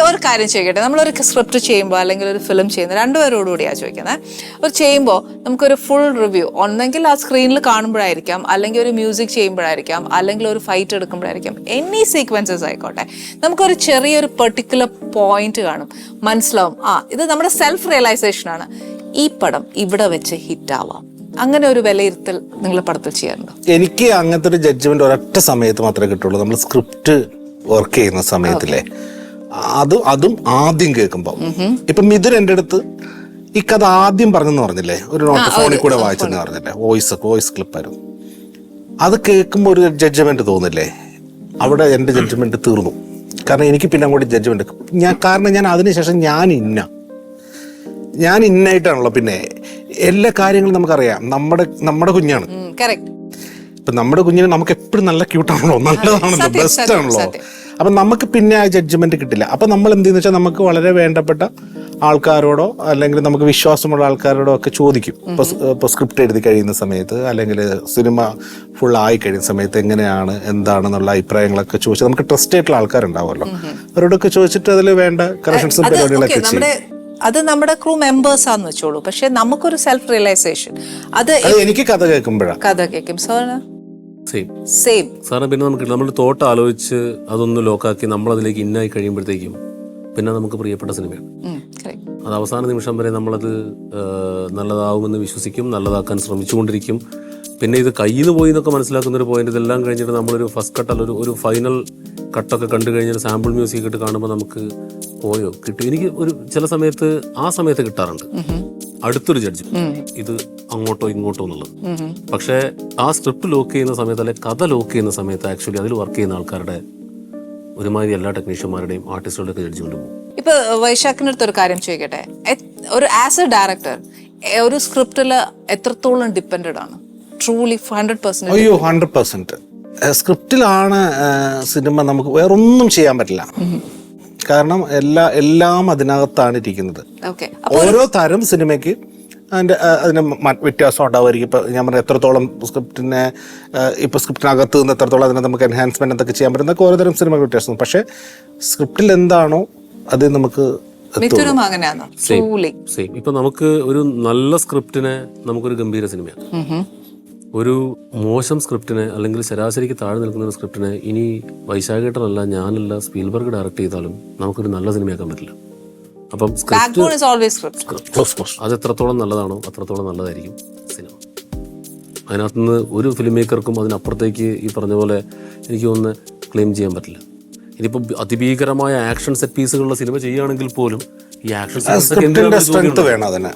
ഒരു കാര്യം ചോദിക്കട്ടെ. നമ്മളൊരു സ്ക്രിപ്റ്റ് ചെയ്യുമ്പോൾ അല്ലെങ്കിൽ ഒരു ഫിലിം ചെയ്യുന്ന രണ്ടുപേരോടുകൂടിയാണ് ചോദിക്കുന്നത് ഒരു ചെയ്യുമ്പോൾ നമുക്കൊരു ഫുൾ റിവ്യൂ ഒന്നെങ്കിൽ ആ സ്ക്രീനിൽ കാണുമ്പോഴായിരിക്കാം അല്ലെങ്കിൽ ഒരു മ്യൂസിക് ചെയ്യുമ്പോഴായിരിക്കാം അല്ലെങ്കിൽ ഒരു ഫൈറ്റ് എടുക്കുമ്പോഴായിരിക്കാം. എനി സീക്വൻസസ് ആയിക്കോട്ടെ. നമുക്കൊരു ചെറിയൊരു പെർട്ടിക്കുലർ പോയിന്റ് കാണും. മനസ്സിലാവും? ആ ഇത് നമ്മുടെ സെൽഫ് റിയലൈസേഷൻ ആണ്. ഈ പടം ഇവിടെ വെച്ച് ഹിറ്റ് ആവാം. അങ്ങനെ ഒരു വിലയിരുത്തൽ നിങ്ങൾ പടത്തിൽ ചെയ്യാറുണ്ടോ? എനിക്ക് അങ്ങനത്തെ ഒരു ജഡ്ജ്മെന്റ് ഒരൊറ്റ സമയത്ത് മാത്രമേ കിട്ടുള്ളൂ. നമ്മൾ സ്ക്രിപ്റ്റ് വർക്ക് ചെയ്യുന്ന സമയത്തിലെ. അത് അതും ആദ്യം കേൾക്കുമ്പോൾ ഇപ്പൊ മിഥുൻ എന്റെ അടുത്ത് ഈ കഥ ആദ്യം പറഞ്ഞെന്ന് പറഞ്ഞില്ലേ? ഒരു നോട്ട് ഫോണിൽ കൂടെ വായിച്ചെന്ന് പറഞ്ഞില്ലേ? വോയിസ് വോയിസ് ക്ലിപ്പായിരുന്നു അത് കേൾക്കുമ്പോൾ ഒരു ജഡ്ജ്മെന്റ് തോന്നില്ലേ? അവിടെ എന്റെ ജഡ്ജ്മെന്റ് തീർന്നു. കാരണം എനിക്ക് പിന്നെ അങ്ങോട്ട് ജഡ്ജ്മെന്റ് ഞാൻ കാരണം ഞാൻ അതിനുശേഷം ഞാൻ ഇന്ന. ഞാൻ ഇന്നായിട്ടാണല്ലോ പിന്നെ. എല്ലാ കാര്യങ്ങളും നമുക്കറിയാം. നമ്മുടെ നമ്മുടെ കുഞ്ഞാണ്. ഇപ്പൊ നമ്മുടെ കുഞ്ഞിന് നമുക്ക് എപ്പോഴും നല്ല ക്യൂട്ടാണല്ലോ. നല്ലതാണല്ലോ ബെസ്റ്റ് ആണല്ലോ. അപ്പം നമുക്ക് പിന്നെ ആ ജഡ്ജ്മെന്റ് കിട്ടില്ല. അപ്പൊ നമ്മൾ എന്ത് ചെയ്യുന്ന വെച്ചാൽ നമുക്ക് വളരെ വേണ്ടപ്പെട്ട ആൾക്കാരോടോ അല്ലെങ്കിൽ നമുക്ക് വിശ്വാസമുള്ള ആൾക്കാരോടോ ഒക്കെ ചോദിക്കും. ഇപ്പൊ സ്- സ്ക്രിപ്റ്റ് എഴുതി കഴിയുന്ന സമയത്ത് അല്ലെങ്കിൽ സിനിമ ഫുൾ ആയി കഴിയുന്ന സമയത്ത് എങ്ങനെയാണ് എന്താണെന്നുള്ള അഭിപ്രായങ്ങളൊക്കെ ചോദിച്ചാൽ നമുക്ക് ട്രസ്റ്റ് ആയിട്ടുള്ള ആൾക്കാരുണ്ടാവുമല്ലോ. അവരോടൊക്കെ ചോദിച്ചിട്ട് അതിൽ വേണ്ട കറക്ഷൻസും പരിപാടികളൊക്കെ ചെയ്യും. നമ്മുടെ അത് നമ്മുടെ ക്രൂ മെമ്പേഴ്സ് ആണെന്ന് വെച്ചോളൂ. പക്ഷെ നമുക്കൊരു സെൽഫ് റിയലൈസേഷൻ അത് എനിക്ക് കഥ കേൾക്കുമ്പോഴാണ് കഥ കേൾക്കും. സാറിന് സെയിം സെയിം സാറിന് പിന്നെ നമുക്ക് നമ്മൾ തോട്ട് ആലോചിച്ച് അതൊന്ന് ലോക്കാക്കി നമ്മൾ അതിലേക്ക് ഇന്നായി കഴിയുമ്പോഴത്തേക്കും പിന്നെ നമുക്ക് പ്രിയപ്പെട്ട സിനിമയാണ്. അത് അവസാന നിമിഷം വരെ നമ്മളത് നല്ലതാവുമെന്ന് വിശ്വസിക്കും നല്ലതാക്കാൻ ശ്രമിച്ചുകൊണ്ടിരിക്കും. പിന്നെ ഇത് കയ്യിൽ നിന്ന് പോയി എന്നൊക്കെ മനസ്സിലാക്കുന്ന ഒരു പോയിന്റ് ഇതെല്ലാം കഴിഞ്ഞിട്ട് നമ്മളൊരു ഫസ്റ്റ് കട്ട് അല്ല ഒരു ഫൈനൽ കട്ടൊക്കെ കണ്ടു കഴിഞ്ഞാൽ സാമ്പിൾ മ്യൂസിക് ഇട്ട് കാണുമ്പോൾ നമുക്ക് പോയോ? കിട്ടും. എനിക്ക് ഒരു ചില സമയത്ത് ആ സമയത്ത് കിട്ടാറുണ്ട്. അടുത്തൊരു ജഡ്ജ് ഇത് അങ്ങോട്ടോ ഇങ്ങോട്ടോ എന്നുള്ളത്. പക്ഷേ ആ സ്ക്രിപ്റ്റ് ലോക്ക് ചെയ്യുന്ന സമയത്ത് അല്ലെ കഥ ലോക്ക് ചെയ്യുന്ന സമയത്ത് ആക്ച്വലി അതിൽ വർക്ക് ചെയ്യുന്ന ആൾക്കാരുടെ ഒരുമാതിരി എല്ലാ ടെക്നീഷ്യന്മാരുടെയും ആർട്ടിസ്റ്റുകളുടെ ഒക്കെ ജഡ്ജ് കൊണ്ടുപോകും ഇപ്പൊ വൈശാഖിന്റെ അടുത്ത് ഒരു കാര്യം ചോദിക്കട്ടെ? ഒരു ആസ് എ ഡയറക്ടർ ഒരു സ്ക്രിപ്റ്റിൽ എത്രത്തോളം ഡിപ്പെൻഡ് ആണ്? ട്രൂലി ഹൺഡ്രഡ് പെർസെന്റ് അയ്യോ ഹൺഡ്രഡ് പെർസെന്റ് സ്ക്രിപ്റ്റിലാണ് സിനിമ നമുക്ക് വേറൊന്നും ചെയ്യാൻ പറ്റില്ല. കാരണം എല്ലാ എല്ലാം അതിനകത്താണ് ഇരിക്കുന്നത്. ഓക്കെ ഓരോ തരം സിനിമയ്ക്ക് അതിന്റെ ആ, അതിന് വ്യത്യാസം ഉണ്ടാവുമായിരിക്കും. ഇപ്പോൾ ഞാൻ പറഞ്ഞ എത്രത്തോളം സ്ക്രിപ്റ്റിനെ ഇപ്പോൾ സ്ക്രിപ്റ്റിനകത്ത് നിന്ന് എത്രത്തോളം അതിനെ നമുക്ക് എൻഹാൻസ്മെന്റ് എന്തൊക്കെ ചെയ്യാൻ പറ്റുന്നതൊക്കെ ഓരോ തരം സിനിമകൾ വ്യത്യാസം പക്ഷേ സ്ക്രിപ്റ്റിൽ എന്താണോ അത് നമുക്ക് ഇപ്പൊ നമുക്ക് ഒരു നല്ല സ്ക്രിപ്റ്റിനെ നമുക്കൊരു ഗംഭീര സിനിമയാണ് ഒരു മോശം സ്ക്രിപ്റ്റിനെ അല്ലെങ്കിൽ ശരാശരിക്ക് താഴെ നിൽക്കുന്ന ഒരു സ്ക്രിപ്റ്റിനെ ഇനി വൈശാഖേട്ടനല്ല ഞാനല്ല സ്പീൽബർഗ് ഡയറക്ട് ചെയ്താലും നമുക്കൊരു നല്ല സിനിമയാക്കാൻ പറ്റില്ല. അപ്പം അത് എത്രത്തോളം നല്ലതാണോ അത്രത്തോളം നല്ലതായിരിക്കും സിനിമ. അതിനകത്ത് നിന്ന് ഒരു ഫിലിം മേക്കർക്കും അതിനപ്പുറത്തേക്ക് ഈ പറഞ്ഞ പോലെ എനിക്ക് ഒന്ന് ക്ലെയിം ചെയ്യാൻ പറ്റില്ല. ഇനിയിപ്പം അതിഭീകരമായ ആക്ഷൻ സെറ്റ് പീസുകളുള്ള സിനിമ ചെയ്യുകയാണെങ്കിൽ പോലും ഈ ആക്ഷൻ സെറ്റ് സ്ട്രെങ്ത് വേണം അതിന്.